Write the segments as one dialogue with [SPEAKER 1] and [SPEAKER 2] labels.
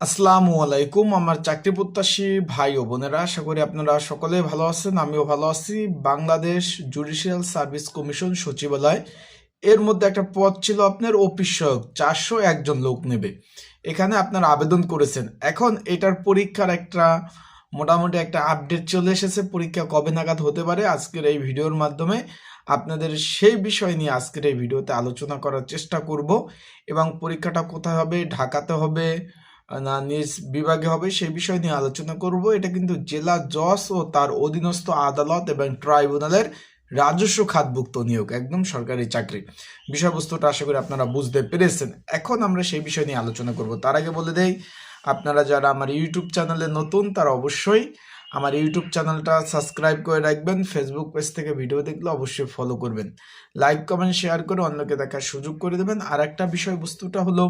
[SPEAKER 1] আসসালামু আলাইকুম। আমার চাকরি প্রত্যাশী ভাই ও বোনেরা, আশা করি আপনারা সকলে ভালো আছেন, আমিও ভালো আছি। বাংলাদেশ জুডিশিয়াল সার্ভিস কমিশন সচিবালয়, এর মধ্যে একটা পদ ছিল আপনার অফিস সহায়ক চারশো একজন লোক নেবে। এখানে আপনারা আবেদন করেছেন। এখন এটার পরীক্ষার একটা, মোটামুটি একটা আপডেট চলে এসেছে, পরীক্ষা কবে নাগাদ হতে পারে আজকের এই ভিডিওর মাধ্যমে আপনাদের সেই বিষয় নিয়ে আজকের এই ভিডিওতে আলোচনা করার চেষ্টা করব। এবং পরীক্ষাটা কোথায় হবে, ঢাকাতে হবে না, নিজ বিভাগে হবে সেই বিষয় নিয়ে আলোচনা করব। এটা কিন্তু জেলা জজ ও তার অধীনস্থ আদালত এবং ট্রাইব্যুনালের রাজস্ব খাতভুক্ত নিয়োগ, একদম সরকারি চাকরি। বিষয়বস্তুটা আশা করি আপনারা বুঝতে পেরেছেন। এখন আমরা সেই বিষয় নিয়ে আলোচনা করব। তার আগে বলে দেই, আপনারা যারা আমার ইউটিউব চ্যানেলে নতুন, তারা অবশ্যই আমার ইউটিউব চ্যানেলটা সাবস্ক্রাইব করে রাখবেন। ফেসবুক পেজ থেকে ভিডিও দেখলে অবশ্যই ফলো করবেন। লাইক কমেন্ট শেয়ার করে অন্যকে দেখার সুযোগ করে দেবেন। আর একটা বিষয়বস্তুটা হলো,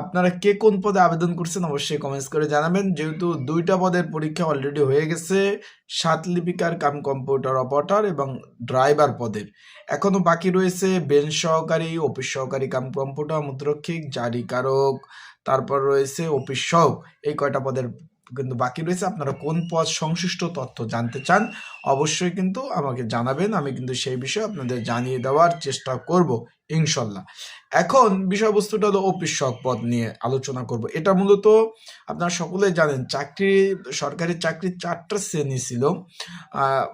[SPEAKER 1] আপনারা কে কোন পদে আবেদন করছেন অবশ্যই কমেন্টস করে জানাবেন। যেহেতু দুইটা পদের পরীক্ষা অলরেডি হয়ে গেছে, সাত লিপিকার, কাম কম্পিউটার অপারেটর এবং ড্রাইভার পদের এখনও বাকি রয়েছে বেঞ্চ সহকারী অফিস সহকারী, কাম কম্পিউটার মুদ্রক্ষিক, জারিকারক, তারপর রয়েছে অফিস সহক এই কয়টা পদের কিন্তু বাকি রয়েছে আপনারা কোন পদ সংশ্লিষ্ট তথ্য জানতে চান অবশ্যই কিন্তু আমাকে জানাবেন। আমি কিন্তু সেই বিষয়ে আপনাদের জানিয়ে দেওয়ার চেষ্টা করব, ইনশাল্লাহ। এখন বিষয়বস্তুটা হলো অফিস পদ নিয়ে আলোচনা করব। এটা মূলত আপনারা সকলে জানেন, চাকরি, সরকারি চাকরির চারটা শ্রেণি ছিল।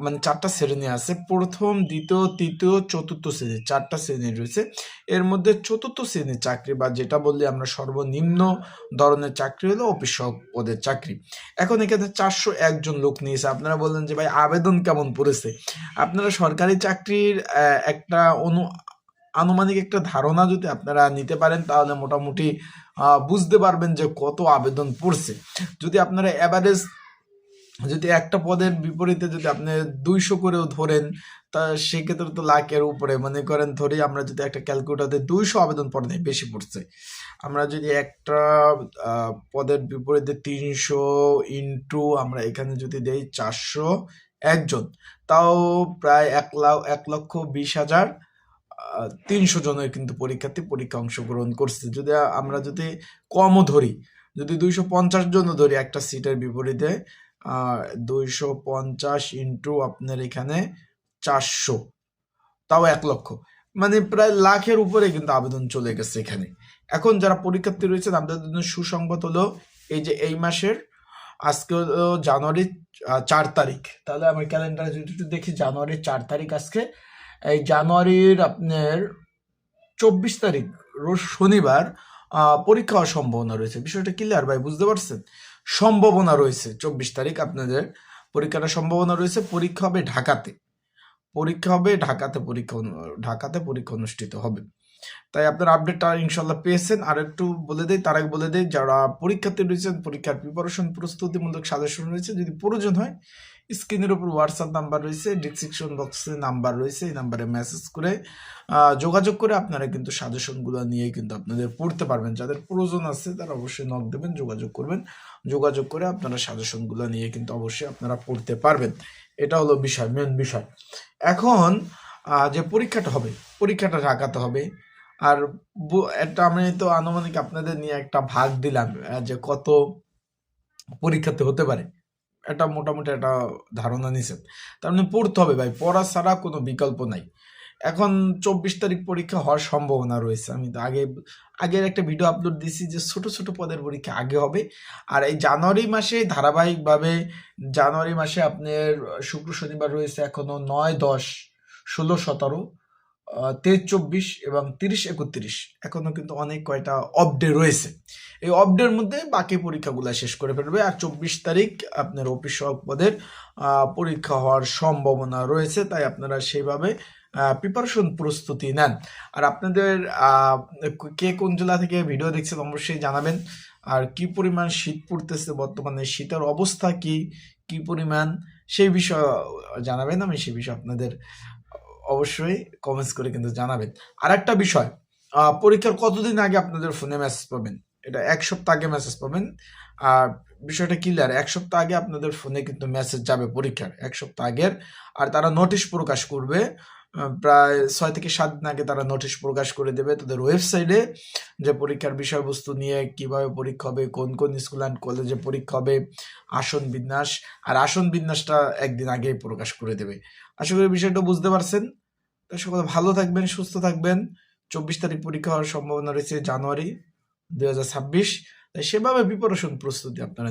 [SPEAKER 1] মানে চারটা শ্রেণি আছে। প্রথম, দ্বিতীয়, তৃতীয়, চতুর্থ শ্রেণি চারটা শ্রেণি রয়েছে। এর মধ্যে চতুর্থ শ্রেণির চাকরি বা যেটা বললে আমরা সর্বনিম্ন ধরনের চাকরি হলো অফিস সহক পদের চাকরি। এখন এখানে চারশো একজন লোক নিয়েছে। আপনারা বললেন যে, ভাই, আবেদন কেমন পড়েছে? আপনারা সরকারি চাকরির একটা অনু, আনুমানিক একটা ধারণা যদি আপনারা নিতে পারেন, তাহলে মোটামুটি বুঝতে পারবেন যে কত আবেদন পড়ছে। যদি আপনারা অ্যাভারেজ যদি একটা পদের বিপরীতে যদি আপনি দুইশো করেও ধরেন, তা সেক্ষেত্রে তো লাখের উপরে। মনে করেন ধরি আমরা যদি একটা ক্যালকুলেটারে দুইশো আবেদন পড়ে নেই বেশি পড়ছে। আমরা যদি একটা পদের বিপরীতে তিনশো ইন্টু আমরা এখানে যদি দেই চারশো একজন, তাও প্রায় এক লাখ এক লক্ষ বিশ হাজার তিনশো জনের কিন্তু পরীক্ষার্থী পরীক্ষা অংশগ্রহণ করছে। যদি আমরা যদি কমও ধরি, যদি দুইশো পঞ্চাশ জনও ধরি একটা সিটের বিপরীতে দুইশো পঞ্চাশ ইন্টু আপনার এখানে চারশো। তাও এক লক্ষ। মানে প্রায় লাখের উপরে কিন্তু আবেদন চলে গেছে এখানে। এখন যারা পরীক্ষার্থী রয়েছেন, আপনাদের জন্য সুসংবাদ হলো এই যে এই মাসের, আজকে হলো জানুয়ারি চার তারিখ। তাহলে আমার ক্যালেন্ডারে যদি একটু দেখি জানুয়ারির চার তারিখ আজকে। এই জানুয়ারির আপনার চব্বিশ তারিখ, রোজ শনিবার পরীক্ষা হওয়ার সম্ভাবনা রয়েছে। বিষয়টা ক্লিয়ার ভাই, বুঝতে পারছেন? সম্ভাবনা রয়েছে। চব্বিশ তারিখ আপনাদের পরীক্ষাটা সম্ভাবনা রয়েছে। পরীক্ষা হবে ঢাকাতে। পরীক্ষা হবে ঢাকাতে পরীক্ষা ঢাকাতে পরীক্ষা অনুষ্ঠিত হবে। তাই আপনার আপডেটটা ইনশাল্লাহ পেয়েছেন। আর একটু বলে দেয় তার আগে বলে দেয় যারা পরীক্ষাতে রয়েছেন, পরীক্ষার প্রিপারেশন প্রস্তুতিমূলক সাজেশন রয়েছে, যদি প্রয়োজন হয় স্ক্রিনের উপর হোয়াটসঅ্যাপ নাম্বার রয়েছে ডিসক্রিপশন বক্সে নাম্বার রয়েছে, এই নাম্বারে মেসেজ করে যোগাযোগ করে আপনারা কিন্তু সাজেশনগুলো নিয়ে কিন্তু আপনাদের পড়তে পারবেন। যাদের প্রয়োজন আছে তারা অবশ্যই নক দেবেন, যোগাযোগ করবেন। যোগাযোগ করে আপনারা সাজেশনগুলো নিয়ে কিন্তু অবশ্যই আপনারা পড়তে পারবেন। এটা হলো বিষয় মেন বিষয়। এখন যে পরীক্ষাটা হবে, পরীক্ষাটা ঢাকাতে হবে। আর একটা আমি তো আনুমানিক আপনাদের নিয়ে একটা ভাগ দিলাম যে কত পরীক্ষাতে হতে পারে। এটা মোটামুটি একটা ধারণা নিছেন। তার মানে পড়তে হবে ভাই, পড়া ছাড়া কোনো বিকল্প নাই। এখন চব্বিশ তারিখ পরীক্ষা হওয়ার সম্ভাবনা রয়েছে। আমি তো আগে, আগের একটা ভিডিও আপলোড দিছি যে ছোট ছোট পদের পরীক্ষা আগে হবে। আর এই জানুয়ারি মাসে ধারাবাহিকভাবে, জানুয়ারি মাসে আপনার শুক্র শনিবার রয়েছে এখনও নয়, দশ, ষোলো, সতেরো। তেইশ, চব্বিশ এবং তিরিশ, একত্রিশ। এখনও কিন্তু অনেক কয়টা অফডে রয়েছে। এই অফডের মধ্যে বাকি পরীক্ষাগুলো শেষ করে ফেলবে। আর চব্বিশ তারিখ আপনার অফিস সহক পদের পরীক্ষা হওয়ার সম্ভাবনা রয়েছে, তাই আপনারা সেইভাবে প্রিপারেশন প্রস্তুতি নেন। আর আপনাদের কে কোন জেলা থেকে ভিডিও দেখছেন অবশ্যই জানাবেন। আর কি পরিমাণ শীত পড়তেছে বর্তমানে, শীতের অবস্থা কি কি পরিমাণ, সেই বিষয়ে জানাবেন। আমি সেই বিষয়ে আপনাদের অবশ্যই কমেন্টস করে কিন্তু জানাবেন। আর একটা বিষয় পরীক্ষার কতদিন আগে আপনাদের ফোনে মেসেজ পাবেন? এটা এক সপ্তাহ আগে মেসেজ পাবেন। আর বিষয়টা ক্লিয়ার এক সপ্তাহ আগে আপনাদের ফোনে কিন্তু মেসেজ যাবে পরীক্ষার, এক সপ্তাহ আগের। আর তারা নোটিশ প্রকাশ করবে প্রায় ছয় থেকে সাত দিন আগে তারা নোটিশ প্রকাশ করে দেবে তাদের ওয়েবসাইটে যে পরীক্ষার বিষয়বস্তু নিয়ে কীভাবে পরীক্ষা হবে, কোন কোন স্কুল অ্যান্ড কলেজে পরীক্ষা হবে, আসন বিন্যাস, আর আসন বিন্যাসটা একদিন আগে প্রকাশ করে দেবে। আশা করি বিষয়টা বুঝতে পারছেন। সকলে ভালো থাকবেন, সুস্থ থাকবেন। চব্বিশ তারিখ পরীক্ষা হওয়ার সম্ভাবনা রয়েছে জানুয়ারি দুই হাজার ছাব্বিশ। তাই সেভাবে প্রিপারেশন প্রস্তুতি আপনারা